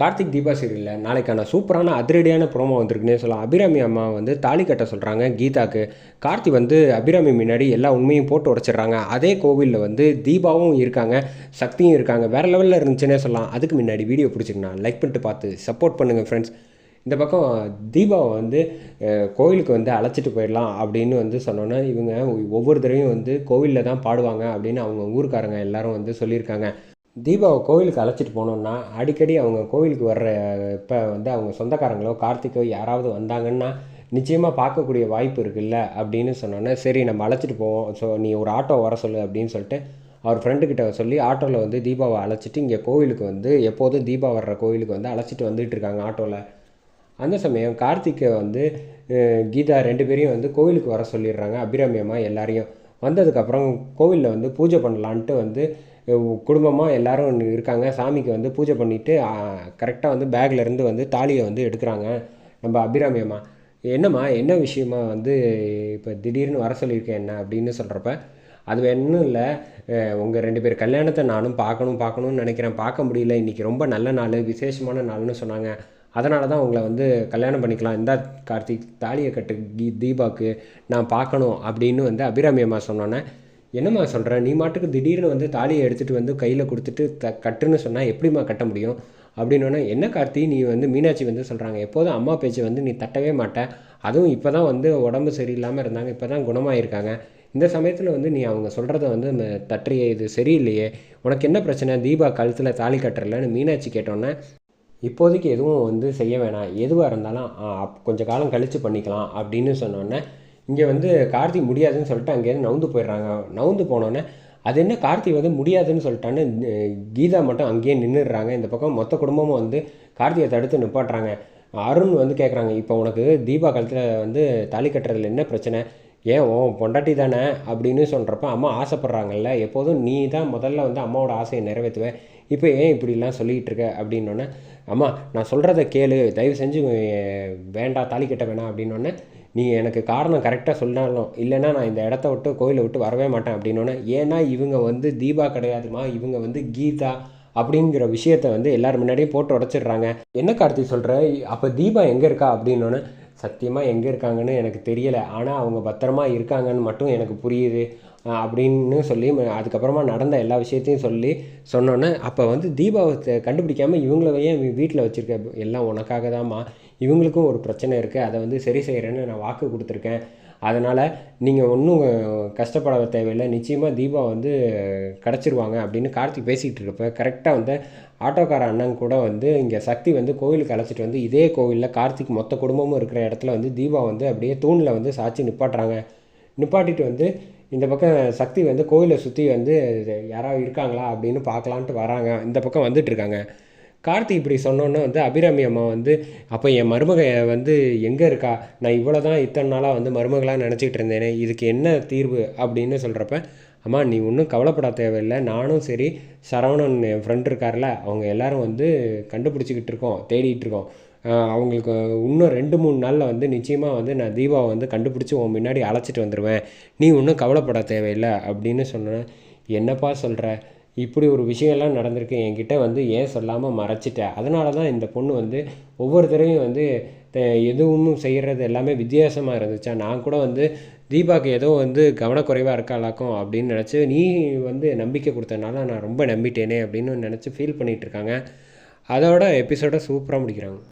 கார்த்திக் தீபா சீரியலில் நாளைக்கான சூப்பரான அதிரடியான ப்ரோமோ வந்திருக்குன்னே சொல்லலாம். அபிராமி அம்மா வந்து தாலி கட்ட சொல்கிறாங்க கீதாக்கு. கார்த்தி வந்து அபிராமி முன்னாடி எல்லா உண்மையும் போட்டு உடச்சிடுறாங்க. அதே கோவிலில் வந்து தீபாவும் இருக்காங்க சக்தியும் இருக்காங்க. வேறு லெவலில் இருந்துச்சுன்னே சொல்லலாம். அதுக்கு முன்னாடி வீடியோ பிடிச்சிருக்கா லைக் பண்ணிட்டு பார்த்து சப்போர்ட் பண்ணுங்கள் ஃப்ரெண்ட்ஸ் இந்த பக்கம் தீபாவை வந்து கோவிலுக்கு வந்து அழைச்சிட்டு போயிடலாம் அப்படின்னு வந்து சொன்னோன்னே இவங்க ஒவ்வொரு தடவையும் வந்து கோவிலில் தான் பாடுவாங்க அப்படின்னு அவங்க ஊருக்காரங்க எல்லாரும் வந்து சொல்லியிருக்காங்க. தீபாவை கோவிலுக்கு அழைச்சிட்டு போனோம்னா அடிக்கடி அவங்க கோவிலுக்கு வர்ற இப்போ வந்து அவங்க சொந்தக்காரங்களோ கார்த்திகோ யாராவது வந்தாங்கன்னா நிச்சயமாக பார்க்கக்கூடிய வாய்ப்பு இருக்குல்ல அப்படின்னு சொன்னோன்னே சரி நம்ம அழைச்சிட்டு போவோம். ஸோ நீ ஒரு ஆட்டோ வர சொல்லு அப்படின்னு சொல்லிட்டு அவர் ஃப்ரெண்டுக்கிட்ட சொல்லி ஆட்டோவில் வந்து தீபாவை அழைச்சிட்டு இங்கே கோவிலுக்கு வந்து எப்போதும் தீபா வர்ற கோவிலுக்கு வந்து அழைச்சிட்டு வந்துட்டு இருக்காங்க ஆட்டோவில் அந்த சமயம் கார்த்திகை வந்து கீதா ரெண்டு பேரையும் வந்து கோவிலுக்கு வர சொல்லிடுறாங்க அபிராமியமாக எல்லாரையும். வந்ததுக்கப்புறம் கோவிலில் வந்து பூஜை பண்ணலான்ட்டு வந்து குடும்பமாக எல்லாரும் இருக்காங்க. சாமிக்கு வந்து பூஜை பண்ணிவிட்டு கரெக்டாக வந்து பேக்ல இருந்து வந்து தாலியை வந்து எடுக்கிறாங்க. நம்ம அபிராமி அம்மா. என்னம்மா என்ன விஷயமா வந்து இப்போ திடீர்னு வர சொல்லியிருக்கேன் என்ன அப்படின்னு சொல்கிறப்ப அது வேணும் இல்லை. உங்கள் ரெண்டு பேர் கல்யாணத்தை நானும் பார்க்கணும் பார்க்கணும்னு நினைக்கிறேன். பார்க்க முடியல. இன்றைக்கி ரொம்ப நல்ல நாள் விசேஷமான நாள்னு சொன்னாங்க. அதனால தான் உங்களை வந்து கல்யாணம் பண்ணிக்கலாம். இந்தா கார்த்திக் தாலியை கட்டு கீ தீபாக்கு நான் பார்க்கணும் அப்படின்னு வந்து அபிராமி அம்மா சொன்னோன்னே என்னம்மா சொல்கிற நீ மாட்டுக்கு திடீர்னு வந்து தாலியை எடுத்துகிட்டு வந்து கையில் கொடுத்துட்டு த கட்டுன்னு சொன்னால் எப்படிம்மா கட்ட முடியும்? அப்படின்னோடனே என்ன கார்த்தி? நீ வந்து மீனாட்சி வந்து சொல்கிறாங்க எப்போதும் அம்மா பேச்சை வந்து நீ தட்டவே மாட்ட. அதுவும் இப்போ தான் வந்து உடம்பு சரியில்லாமல் இருந்தாங்க இப்போ தான் குணமாயிருக்காங்க. இந்த சமயத்தில் வந்து நீ அவங்க சொல்கிறத வந்து ம- தட்டுறியே இது சரியில்லையே. உனக்கு என்ன பிரச்சனை? தீபா கழுத்தில் தாலி கட்டுறலன்னு மீனாட்சி கேட்டோன்னே இப்போதைக்கு எதுவும் வந்து செய்ய வேணாம். எதுவாக இருந்தாலும் கொஞ்சம் காலம் கழித்து பண்ணிக்கலாம். அப்படின்னு சொன்னோன்னே இங்கே வந்து கார்த்தி முடியாதுன்னு சொல்லிட்டு அங்கேருந்து நவுந்து போயிடுறாங்க. நவுந்து போனோன்னே அது என்ன கார்த்தி வந்து முடியாதுன்னு சொல்லிட்டான்னு கீதா மட்டும் அங்கேயே நின்றுடுறாங்க இந்த பக்கம் மொத்த குடும்பமும் வந்து கார்த்தியை தடுத்து நிப்பாட்டுறாங்க. அருண் வந்து கேட்குறாங்க இப்போ உனக்கு தீபா காலத்தில் வந்து தாலி கட்டுறதுல என்ன பிரச்சனை? ஏன் ஓ பொண்டாட்டி தானே? அப்படின்னு சொல்கிறப்ப அம்மா ஆசைப்பட்றாங்கல்ல எப்போதும் நீ தான் முதல்ல வந்து அம்மாவோட ஆசையை நிறைவேற்றுவ. இப்போ ஏன் இப்படிலாம் சொல்லிகிட்டு இருக்க? அப்படின்னோடனே அம்மா நான் சொல்கிறத கேளு. தயவு செஞ்சு வேண்டாம் தாலி கட்ட வேணாம். அப்படின்னோடனே நீ எனக்கு காரணம் கரெக்டாக சொன்னாலும் இல்லைன்னா நான் இந்த இடத்த விட்டு கோயிலை விட்டு வரவே மாட்டேன் அப்படின்னோடனே ஏன்னா இவங்க வந்து தீபா கிடையாதுமா? இவங்க வந்து கீதா அப்படிங்கிற விஷயத்த வந்து எல்லோரும் முன்னாடியும் போட்டு உடச்சிடுறாங்க. என்ன கார்த்தி சொல்கிற அப்போ தீபா எங்கே இருக்கா அப்படின்னோடனே சத்தியமாக எங்கே இருக்காங்கன்னு எனக்கு தெரியலை. ஆனால் அவங்க பத்திரமா இருக்காங்கன்னு மட்டும் எனக்கு புரியுது. அப்படின்னு சொல்லி அதுக்கப்புறமா நடந்த எல்லா விஷயத்தையும் சொல்லி சொன்னோன்னே அப்போ வந்து தீபாவை கண்டுபிடிக்காமல் கண்டுபிடிக்காம இவங்கள ஏன் வீட்டில் வச்சுருக்க? எல்லாம் உனக்காக தான்மா. இவங்களுக்கும் ஒரு பிரச்சனை இருக்குது அதை வந்து சரி செய்கிறேன்னு நான் வாக்கு கொடுத்துருக்கேன். அதனால் நீங்கள் ஒன்றும் கஷ்டப்பட தேவையில்லை. நிச்சயமாக தீபா வந்து கிடச்சிருவாங்க அப்படின்னு கார்த்திக் பேசிகிட்டு இருக்கப்ப கரெக்டாக வந்து ஆட்டோக்கார அண்ணன் கூட வந்து இங்கே சக்தி வந்து கோவிலுக்கு அழைச்சிட்டு வந்து இதே கோவிலில் கார்த்திக் மொத்த குடும்பமும் இருக்கிற இடத்துல வந்து தீபா வந்து அப்படியே தூணில் வந்து சாட்சி நிப்பாட்டுறாங்க. நிப்பாட்டிட்டு வந்து இந்த பக்கம் சக்தி வந்து கோயிலை சுற்றி வந்து யாராவது இருக்காங்களா அப்படின்னு பார்க்கலான்ட்டு வராங்க. இந்த பக்கம் வந்துட்டுருக்காங்க கார்த்தி இப்படி சொன்னோன்னே வந்து அபிராமி அம்மா வந்து அப்போ என் மருமக வந்து எங்கே இருக்கா? நான் இவ்வளோ தான் இத்தனை நாளாக வந்து மருமகளாக நினச்சிக்கிட்டு இருந்தேனே இதுக்கு என்ன தீர்வு? அப்படின்னு சொல்கிறப்ப அம்மா நீ ஒன்றும் கவலைப்பட தேவையில்லை. நானும் சரி சரவணன் என் ஃப்ரெண்ட் இருக்கார்ல அவங்க எல்லோரும் வந்து கண்டுபிடிச்சிக்கிட்டு இருக்கோம் தேடிகிட்டு இருக்கோம். அவங்களுக்கு இன்னும் ரெண்டு மூணு நாளில் வந்து நிச்சயமாக வந்து நான் தீபாவை வந்து கண்டுபிடிச்சி உன் முன்னாடி அழைச்சிட்டு வந்துடுவேன் நீ ஒன்றும் கவலைப்பட தேவையில்லை அப்படின்னு சொன்னேன். என்னப்பா சொல்கிற இப்படி ஒரு விஷயம்லாம் நடந்திருக்கு. என்கிட்ட வந்து ஏன் சொல்லாமல் மறைச்சிட்டேன் அதனால தான் இந்த பொண்ணு வந்து ஒவ்வொரு தடவையும் வந்து எதுவும் செய்கிறது எல்லாமே வித்தியாசமாக இருந்துச்சா? நான் கூட வந்து தீபாவுக்கு ஏதோ வந்து கவனக்குறைவாக இருக்காளாக்கும் அப்படின்னு நினச்சி நீ வந்து நம்பிக்கை கொடுத்தனால நான் ரொம்ப நம்பிட்டேனே அப்படின்னு நினச்சி ஃபீல் பண்ணிகிட்டு இருக்காங்க. அதோட எபிசோடை சூப்பராக முடிக்கிறாங்க.